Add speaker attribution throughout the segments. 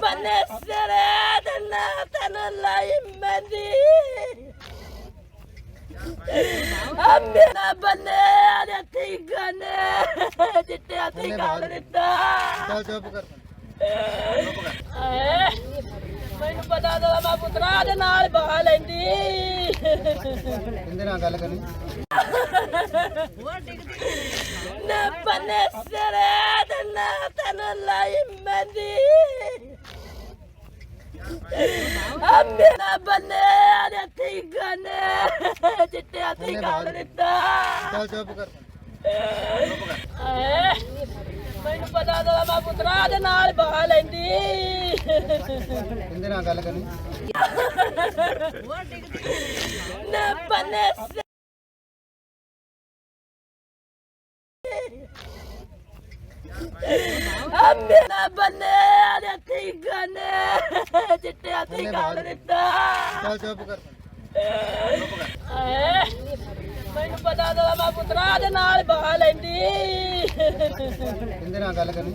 Speaker 1: ਬੰਨੇ ਸਿਰੇ ਤੇ ਨਾ ਤੈਨੂੰ ਲਾਈ ਮੰਦੀ ਮੇਰਾ ਬੰਨੇ ਆ ਤੇ ਗਨੇ ਜਿੱਤੇ ਆ ਗਾਲ ਦਿੱਤਾ
Speaker 2: ਚੱਲ ਚੁੱਪ ਕਰ
Speaker 1: ਮੈਨੂੰ ਪਤਾ ਤਾਂ ਮੈਂ ਪੁੱਤਰਾ ਦੇ ਨਾਲ ਬਾਹ ਲੈਂਦੀ
Speaker 2: ਇਹਦੇ ਨਾਲ ਗੱਲ ਕਰਨੀ
Speaker 1: ਨਾ ਬੰਨੇ ਸਿਰੇ ਤੇ ਨਾ ਤੈਨੂੰ ਲਾਈ ਮੰਦੀ ਮੇਰਾ ਬੰਨੇ ਆ ਤੇ ਗਨੇ ਜਿੱਤੇ ਆ ਤੇ ਗਾਲ ਦਿੱਤਾ।
Speaker 2: ਚੱਲ ਚੁੱਪ ਕਰ।
Speaker 1: ਮੈਨੂੰ ਪਤਾ ਤਾਂ ਮੈਂ ਪੁੱਤਰਾ ਦੇ ਨਾਲ ਬਾਹ ਲੈਂਦੀ।
Speaker 2: ਇਹਦੇ ਨਾਲ ਗੱਲ ਕਰਨੀ?
Speaker 1: ਨਾ ਬੰਨੇ ਮੇਰਾ ਬੰਨੇ ਆ ਤੇ ਗਨੇ ਜਿੱਤੇ ਆ ਤੇ ਗਾਲ ਦਿੱਤਾ।
Speaker 2: ਚੱਲ ਚੁੱਪ ਕਰ।
Speaker 1: ਮੈਨੂੰ ਪਤਾ ਤਾਂ ਮੈਂ ਪੁੱਤਰਾ ਦੇ ਨਾਲ ਬਾਹ ਲੈਂਦੀ।
Speaker 2: ਇਹਦੇ ਨਾਲ ਗੱਲ ਕਰਨੀ?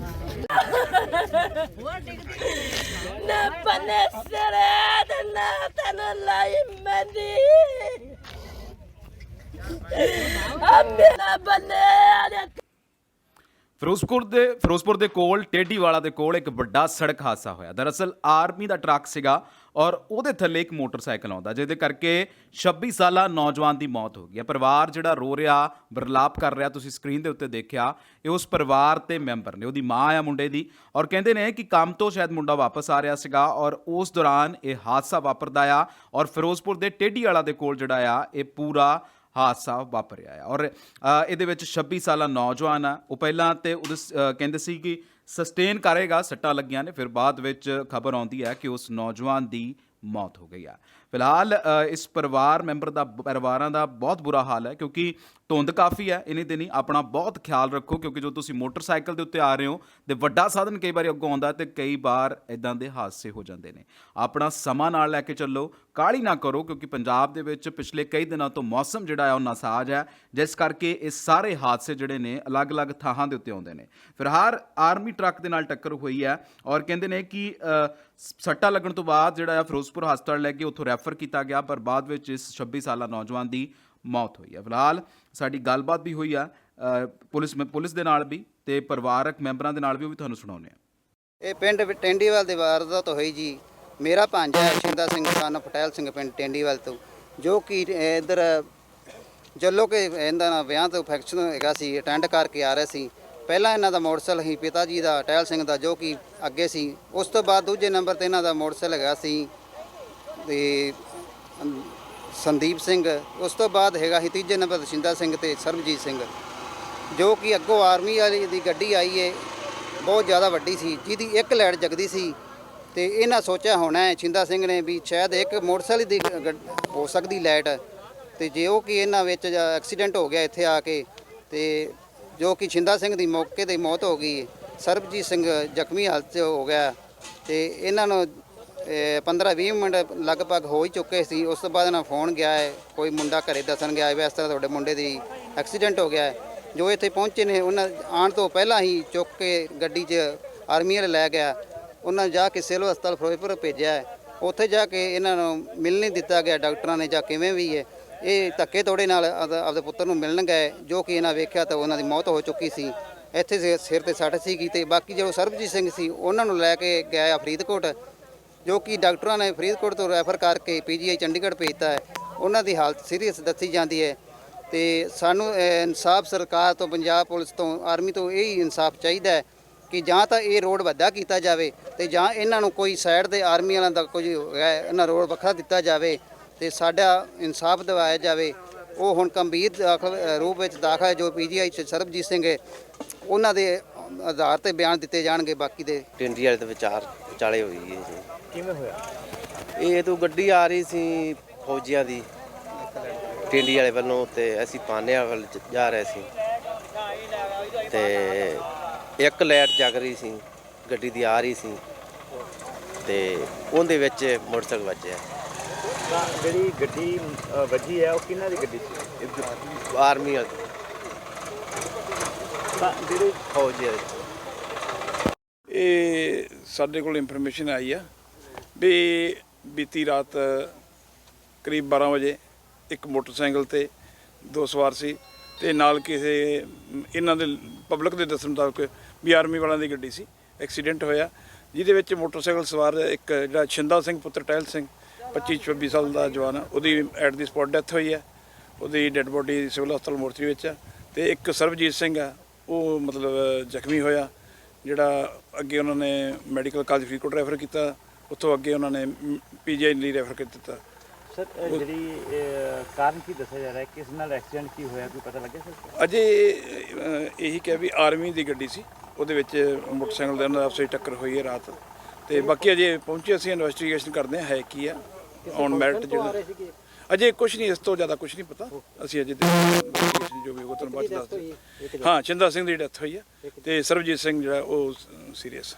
Speaker 1: ਨਾ ਬੰਨੇ ਸਿਰੇ ਤੇ ਨਾ ਤੈਨੂੰ ਲਾਈ ਮੰਦੀ ਆ ਮੇਰਾ ਬੰਨੇ ਆ
Speaker 3: ਫਿਰੋਜ਼ਪੁਰ ਦੇ ਫਿਰੋਜ਼ਪੁਰ ਦੇ ਕੋਲ ਟੇਡੀਵਾਲਾ ਦੇ ਕੋਲ ਇੱਕ ਵੱਡਾ ਸੜਕ ਹਾਦਸਾ ਹੋਇਆ। ਦਰਅਸਲ ਆਰਮੀ ਦਾ ਟਰੱਕ ਸੀਗਾ ਔਰ ਉਹਦੇ ਥੱਲੇ ਇੱਕ ਮੋਟਰਸਾਈਕਲ ਆਉਂਦਾ, ਜਿਹਦੇ ਕਰਕੇ 26 ਸਾਲਾ ਨੌਜਵਾਨ ਦੀ ਮੌਤ ਹੋ ਗਈ ਹੈ। ਪਰਿਵਾਰ ਜਿਹੜਾ ਰੋ ਰਿਹਾ ਬਰਲਾਪ ਕਰ ਰਿਹਾ, ਤੁਸੀਂ ਸਕਰੀਨ ਦੇ ਉੱਤੇ ਦੇਖਿਆ, ਇਹ ਉਸ ਪਰਿਵਾਰ ਤੇ ਮੈਂਬਰ ਨੇ, ਉਹਦੀ ਮਾਂ ਆ ਮੁੰਡੇ ਦੀ ਔਰ ਕਹਿੰਦੇ ਨੇ ਕਿ ਕੰਮ ਤੋਂ ਸ਼ਾਇਦ ਮੁੰਡਾ ਵਾਪਸ ਆ ਰਿਹਾ ਸੀਗਾ ਔਰ ਉਸ ਦੌਰਾਨ ਇਹ ਹਾਦਸਾ ਵਾਪਰਦਾ ਆ ਔਰ ਫਿਰੋਜ਼ਪੁਰ ਦੇ ਟੇਡੀਵਾਲਾ ਦੇ ਕੋਲ ਜਿਹੜਾ ਆ, ਇਹ ਪੂਰਾ ਹਾਦਸਾ ਵਾਪਰਿਆ ਹੈ ਔਰ ਇਹਦੇ ਵਿੱਚ 26 ਸਾਲਾ ਨੌਜਵਾਨ ਆ। ਉਹ ਪਹਿਲਾਂ ਤੇ ਉਹਦੇ ਸ- ਕਹਿੰਦੇ ਸੀ ਕਿ ਸਸਟੇਨ ਕਰੇਗਾ, ਸੱਟਾਂ ਲੱਗੀਆਂ ਨੇ। ਫਿਰ ਬਾਅਦ ਵਿੱਚ ਖਬਰ ਆਉਂਦੀ ਹੈ ਕਿ ਉਸ ਨੌਜਵਾਨ ਦੀ ਮੌਤ ਹੋ ਗਈ ਆ। ਫਿਲਹਾਲ ਇਸ ਪਰਿਵਾਰ ਮੈਂਬਰ ਦਾ ਪਰਿਵਾਰਾਂ ਦਾ ਬਹੁਤ ਬੁਰਾ ਹਾਲ ਹੈ ਕਿਉਂਕਿ ਧੁੰਦ ਕਾਫੀ ਹੈ ਇਨੀ ਦਿਨੀ ਆਪਣਾ ਬਹੁਤ ਖਿਆਲ ਰੱਖੋ ਕਿਉਂਕਿ ਜੋ ਤੁਸੀਂ ਮੋਟਰਸਾਈਕਲ ਦੇ ਉੱਤੇ ਆ ਰਹੇ ਹੋ ਤੇ ਵੱਡਾ ਸਾਧਨ ਕਈ ਵਾਰੀ ਅੱਗੋਂ ਆਉਂਦਾ ਤੇ ਕਈ ਵਾਰ ਇਦਾਂ ਦੇ ਹਾਦਸੇ ਹੋ ਜਾਂਦੇ ਨੇ। ਆਪਣਾ ਸਮਾਂ ਨਾਲ ਲੈ ਕੇ ਚੱਲੋ ਕਾਹਲੀ ਨਾ ਕਰੋ ਕਿਉਂਕਿ ਪੰਜਾਬ ਦੇ ਵਿੱਚ ਪਿਛਲੇ ਕਈ ਦਿਨਾਂ ਤੋਂ ਮੌਸਮ ਜਿਹੜਾ ਹੈ ਉਹ ਨਾਸਾਜ਼ ਹੈ ਜਿਸ ਕਰਕੇ ਇਹ ਸਾਰੇ ਹਾਦਸੇ ਜਿਹੜੇ ਨੇ ਅਲੱਗ-ਅਲੱਗ ਥਾਂ ਦੇ ਉੱਤੇ ਆਉਂਦੇ ਨੇ। ਫਿਲਹਾਲ ਆਰਮੀ ਟਰੱਕ ਦੇ ਨਾਲ ਟੱਕਰ ਹੋਈ ਹੈ ਔਰ ਕਹਿੰਦੇ ਨੇ ਕਿ ਅ, ਸੱਟਾਂ ਲੱਗਣ ਤੋਂ ਬਾਅਦ ਜਿਹੜਾ ਹੈ ਫਿਰੋਜ਼ਪੁਰ ਹਸਪਤਾਲ ਲੈ ਕੇ ਉੱਥੋਂ ਰੈਫਰ ਕੀਤਾ ਗਿਆ, ਪਰ ਬਾਅਦ ਵਿੱਚ ਇਸ 26 ਸਾਲਾ ਨੌਜਵਾਨ ਦੀ ਮੌਤ ਹੋਈ ਹੈ। ਫਿਲਹਾਲ ਸਾਡੀ ਗੱਲਬਾਤ ਵੀ ਹੋਈ ਆ ਪੁਲਿਸ ਮੈਂ, ਪੁਲਿਸ ਦੇ ਨਾਲ ਵੀ ਤੇ ਪਰਿਵਾਰਕ ਮੈਂਬਰਾਂ ਦੇ ਨਾਲ ਵੀ ਉਹ ਵੀ ਤੁਹਾਨੂੰ ਸੁਣਾਉਂਦੇ ਆ
Speaker 2: ਇਹ ਪਿੰਡ ਵੀ ਟੈਂਡੀਵਾਲ ਦੇ ਵਾਰਦਾਤ ਹੋਈ ਜੀ। ਮੇਰਾ ਭਾਂਜਾ ਸ਼ਿੰਦਾ ਸਿੰਘ ਸਨ ਪਟੇਲ ਸਿੰਘ ਪਿੰਡ ਟੈਂਡੀਵਾਲ ਤੋਂ, ਜੋ ਕਿ ਇਧਰ ਜੱਲੋ ਕੇ ਇਹਦਾ ਨਾ ਵਿਆਹ ਤੋਂ ਫੰਕਸ਼ਨ ਹੈਗਾ ਸੀ, ਅਟੈਂਡ ਕਰਕੇ ਆ ਰਿਹਾ ਸੀ। ਪਹਿਲਾਂ ਇਹਨਾਂ ਦਾ ਮੋਟਰਸਾਈਕਲ ਸੀ ਪਿਤਾ ਜੀ ਦਾ ਟੈਲ ਸਿੰਘ ਦਾ ਜੋ ਕਿ ਅੱਗੇ ਸੀ। ਉਸ ਤੋਂ ਬਾਅਦ ਦੂਜੇ ਨੰਬਰ ਤੇ ਇਹਨਾਂ ਦਾ ਮੋਟਰਸਾਈਕਲ ਹੈਗਾ ਸੀ। ਤੇ ਅਮ, ਸੰਦੀਪ ਸਿੰਘ ਉਸ ਤੋਂ ਬਾਅਦ ਹੈਗਾ ਸੀ ਤੀਜੇ ਨੰਬਰ ਤੇ ਸ਼ਿੰਦਾ ਸਿੰਘ ਤੇ ਸਰਬਜੀਤ ਸਿੰਘ ਜੋ ਕਿ ਅੱਗੋਂ ਆਰਮੀ ਵਾਲੀ ਦੀ ਗੱਡੀ ਆਈ ਏ ਬਹੁਤ ਜ਼ਿਆਦਾ ਵੱਡੀ ਸੀ ਜਿਹਦੀ ਇੱਕ ਲਾਈਟ ਜਗਦੀ ਸੀ ਤੇ ਇਹਨਾਂ ਸੋਚਿਆ ਹੋਣਾ ਹੈ ਛਿੰਦਾ ਸਿੰਘ ਨੇ ਵੀ ਸ਼ਾਇਦ ਇੱਕ ਮੋਟਰਸਾਈਕਲ ਦੀ ਗ- ਹੋ ਸਕਦੀ ਲਾਈਟ ਤੇ ਜੇ ਉਹ ਕਿ ਇਹਨਾਂ ਵਿੱਚ ਐਕਸੀਡੈਂਟ ਹੋ ਗਿਆ ਇੱਥੇ ਆ ਕੇ ਤੇ ਜੋ ਕਿ ਛਿੰਦਾ ਸਿੰਘ ਦੀ ਮੌਕੇ ਤੇ ਮੌਤ ਹੋ ਗਈ ਸਰਬਜੀਤ ਸਿੰਘ ਜ਼ਖਮੀ ਹਾਲਤ 'ਚ ਹੋ ਗਿਆ ਤੇ ਇਹਨਾਂ ਨੂੰ 15-20 ਮਿੰਟ ਲਗਭਗ ਹੋ ਹੀ ਚੁੱਕੇ ਸੀ। ਉਸ ਤੋਂ ਬਾਅਦ ਇਹਨਾਂ ਫੋਨ ਗਿਆ ਹੈ। ਕੋਈ ਮੁੰਡਾ ਘਰੇ ਦੱਸਣ ਗਿਆ ਹੈ ਇਸ ਤਰ੍ਹਾਂ ਤੁਹਾਡੇ ਮੁੰਡੇ ਦੀ ਐਕਸੀਡੈਂਟ ਹੋ ਗਿਆ ਹੈ। ਜੋ ਇੱਥੇ ਪਹੁੰਚੇ ਨੇ, ਉਹਨਾਂ ਆਉਣ ਤੋਂ ਪਹਿਲਾਂ ਹੀ ਚੁੱਕ ਕੇ ਗੱਡੀ 'ਚ ਆਰਮੀ ਵਾਲੇ ਲੈ ਗਿਆ। ਉਹਨਾਂ ਨੂੰ ਜਾ ਕੇ ਸਿਵਲ ਹਸਪਤਾਲ ਫਿਰੋਜ਼ਪੁਰ ਭੇਜਿਆ ਹੈ। ਉੱਥੇ ਜਾ ਕੇ ਇਹਨਾਂ ਨੂੰ ਮਿਲ ਨਹੀਂ ਦਿੱਤਾ ਗਿਆ ਡਾਕਟਰਾਂ ਨੇ ਜਾਂ ਕਿਵੇਂ ਵੀ ਹੈ। ਇਹ ਧੱਕੇ ਤੋੜੇ ਨਾਲ ਆਪਦੇ ਪੁੱਤਰ ਨੂੰ ਮਿਲਣ ਗਏ, ਜੋ ਕਿ ਇਹਨਾਂ ਵੇਖਿਆ ਤਾਂ ਉਹਨਾਂ ਦੀ ਮੌਤ ਹੋ ਚੁੱਕੀ ਸੀ। ਇੱਥੇ ਸਿ- ਸਿਰ ਤੇ ਸੱਟ ਸੀਗੀ ਤੇ ਬਾਕੀ ਜੋ ਸਰਬਜੀਤ ਸਿੰਘ ਸੀ, ਉਹਨਾਂ ਨੂੰ ਲੈ ਕੇ ਗਿਆ ਫਰੀਦਕੋਟ ਜੋ ਕਿ ਡਾਕਟਰਾਂ ਨੇ ਫਰੀਦਕੋਟ ਤੋਂ ਰੈਫਰ ਕਰਕੇ ਪੀਜੀਆਈ ਚੰਡੀਗੜ੍ਹ ਭੇਜਤਾ ਹੈ, ਉਹਨਾਂ ਦੀ ਹਾਲਤ ਸੀਰੀਅਸ ਦੱਸੀ ਜਾਂਦੀ ਹੈ ਤੇ ਸਾਨੂੰ ਇਨਸਾਫ ਸਰਕਾਰ ਤੋਂ, ਪੰਜਾਬ ਪੁਲਿਸ ਤੋਂ, ਆਰਮੀ ਤੋਂ ਇਹ ਹੀ ਇਨਸਾਫ ਚਾਹੀਦਾ ਹੈ ਕਿ ਜਾਂ ਤਾਂ ਇਹ ਰੋਡ ਵੱਡਾ ਕੀਤਾ ਜਾਵੇ ਤੇ ਜਾਂ ਇਹਨਾਂ ਨੂੰ ਕੋਈ ਸਾਈਡ ਦੇ ਆਰਮੀ ਵਾਲਿਆਂ ਦਾ ਕੁਝ ਹੈ, ਇਹਨਾਂ ਰੋਡ ਵੱਖਰਾ ਦਿੱਤਾ ਜਾਵੇ ਤੇ ਸਾਡਾ ਇਨਸਾਫ ਦਿਵਾਇਆ ਜਾਵੇ। ਉਹ ਹੁਣ ਗੰਭੀਰ ਦਾਖਲ ਰੂਪ ਵਿੱਚ ਦਾਖਲ ਹੈ, ਜੋ ਪੀਜੀਆਈ ਚ ਸਰਬਜੀਤ ਸਿੰਘ ਹੈ, ਉਹਨਾਂ ਦੇ ਆਧਾਰ ਤੇ ਬਿਆਨ ਦਿੱਤੇ ਜਾਣਗੇ ਬਾਕੀ ਦੇ।
Speaker 4: ਟਿੰਡੀ ਵਾਲੇ ਦੇ ਵਿਚਾਰ ਵਿਚਾਲੇ ਹੋਈ ਹੈ ਜੀ।
Speaker 5: ਕਿਵੇਂ ਹੋਇਆ?
Speaker 4: ਇਹ ਤੋਂ ਗੱਡੀ ਆ ਰਹੀ ਸੀ ਫੌਜੀਆਂ ਦੀ। ਟਿੰਡੀ ਵਾਲੇ ਵੱਲੋਂ ਤੇ ਅਸੀਂ ਪਾਨਿਆ ਵੱਲ ਜ- ਰਹੇ ਸੀ। ਤੇ ਇੱਕ ਲਾਈਟ ਜਗ ਰਹੀ ਸੀ ਗੱਡੀ ਦੀ ਆ ਰਹੀ ਸੀ। ਤੇ ਉਹਦੇ ਵਿੱਚ ਮੋਟਰਸਾਈਕਲ ਵੱਜਿਆ।
Speaker 5: ਜਿਹੜੀ ਗੱਡੀ ਵੱਜੀ ਹੈ ਉਹ ਕਿਹਨਾਂ ਦੀ ਗੱਡੀ ਸੀ?
Speaker 4: ਆਰਮੀ ਵਾਲੇ।
Speaker 5: ਤਾਂ ਜਿਹੜੇ
Speaker 4: ਫੌਜੀ ਵਾਲੇ
Speaker 6: ਇਹ ਸਾਡੇ ਕੋਲ ਇਨਫੋਰਮੇਸ਼ਨ ਆਈ ਆ ਵੀ ਬੀਤੀ ਰਾਤ ਕਰੀਬ 12 ਵਜੇ ਇੱਕ ਮੋਟਰਸਾਈਕਲ ਤੇ ਦੋ ਸਵਾਰ ਸੀ ਤੇ ਨਾਲ ਕਿਸੇ, ਇਹਨਾਂ ਦੇ ਪਬਲਿਕ ਦੇ ਦੱਸਣ ਮੁਤਾਬਕ ਵੀ ਆਰਮੀ ਵਾਲਿਆਂ ਦੀ ਗੱਡੀ ਸੀ। ਐਕਸੀਡੈਂਟ ਹੋਇਆ, ਜਿਹਦੇ ਵਿੱਚ ਮੋਟਰਸਾਈਕਲ ਸਵਾਰ ਇੱਕ ਜਿਹੜਾ ਛਿੰਦਾ ਸਿੰਘ ਪੁੱਤਰ ਟਹਿਲ ਸਿੰਘ 25 26 ਸਾਲ ਦਾ ਜਵਾਨ ਆ, ਉਹਦੀ ਐਟ ਦੀ ਸਪੌਟ ਡੈਥ ਹੋਈ ਹੈ ਉਹਦੀ ਡੈੱਡ ਬੋਡੀ ਸਿਵਲ ਹਸਪਤਾਲ ਮੋਰਚਰੀ ਵਿੱਚ ਆ ਤੇ ਇੱਕ ਸਰਬਜੀਤ ਸਿੰਘ ਆ ਉਹ ਮਤਲਬ ਜ਼ਖਮੀ ਹੋਇਆ ਜਿਹੜਾ ਅੱਗੇ ਉਹਨਾਂ ਨੇ ਮੈਡੀਕਲ ਕਾਲਜ ਫਰੀਦਕੋਟ ਰੈਫਰ ਕੀਤਾ ਉੱਥੋਂ ਅੱਗੇ ਉਹਨਾਂ ਨੇ ਪੀਜੀਆਈ ਲਈ ਰੈਫਰ ਕਰ ਦਿੱਤਾ।
Speaker 5: ਸਰ ਜਿਹੜੀ ਕਾਰਨ ਕੀ ਦੱਸਿਆ ਜਾ ਰਿਹਾ ਹੈ? ਕਿਸ ਨਾਲ ਐਕਸੀਡੈਂਟ ਕੀ ਹੋਇਆ? ਕੋਈ ਪਤਾ ਲੱਗਿਆ ਸਰ?
Speaker 6: ਅਜੇ ਇਹੀ ਕਿਹਾ ਵੀ ਆਰਮੀ ਦੀ ਗੱਡੀ ਸੀ ਉਹਦੇ ਵਿੱਚ ਮੋਟਰਸਾਈਕਲ ਦੇ ਦਾ ਆਪਸ ਵਿੱਚ ਟੱਕਰ ਹੋਈ ਹੈ ਰਾਤ। ਤੇ ਬਾਕੀ ਅਜੇ ਪਹੁੰਚੇ ਅਸੀਂ ਇਨਵੈਸਟੀਗੇਸ਼ਨ ਕਰਦੇ ਹਾਂ ਹੈ ਕੀ ਆ ਔਨ ਮੈਰਿਟ ਜਿਹੜਾ ਅਜੇ ਕੁਝ ਨਹੀਂ ਇਸ ਤੋਂ ਜ਼ਿਆਦਾ ਕੁਝ ਨਹੀਂ ਪਤਾ। ਅਸੀਂ ਅਜੇ ਜੋ ਵੀ ਹੋਊਗਾ ਤੁਹਾਨੂੰ ਬਾਅਦ ਦੱਸ। ਹਾਂ ਚਿੰਦਾ ਸਿੰਘ ਦੀ ਡੈਥ ਹੋਈ ਹੈ ਤੇ ਸਰਬਜੀਤ ਸਿੰਘ ਜਿਹੜਾ ਉਹ ਸੀਰੀਅਸ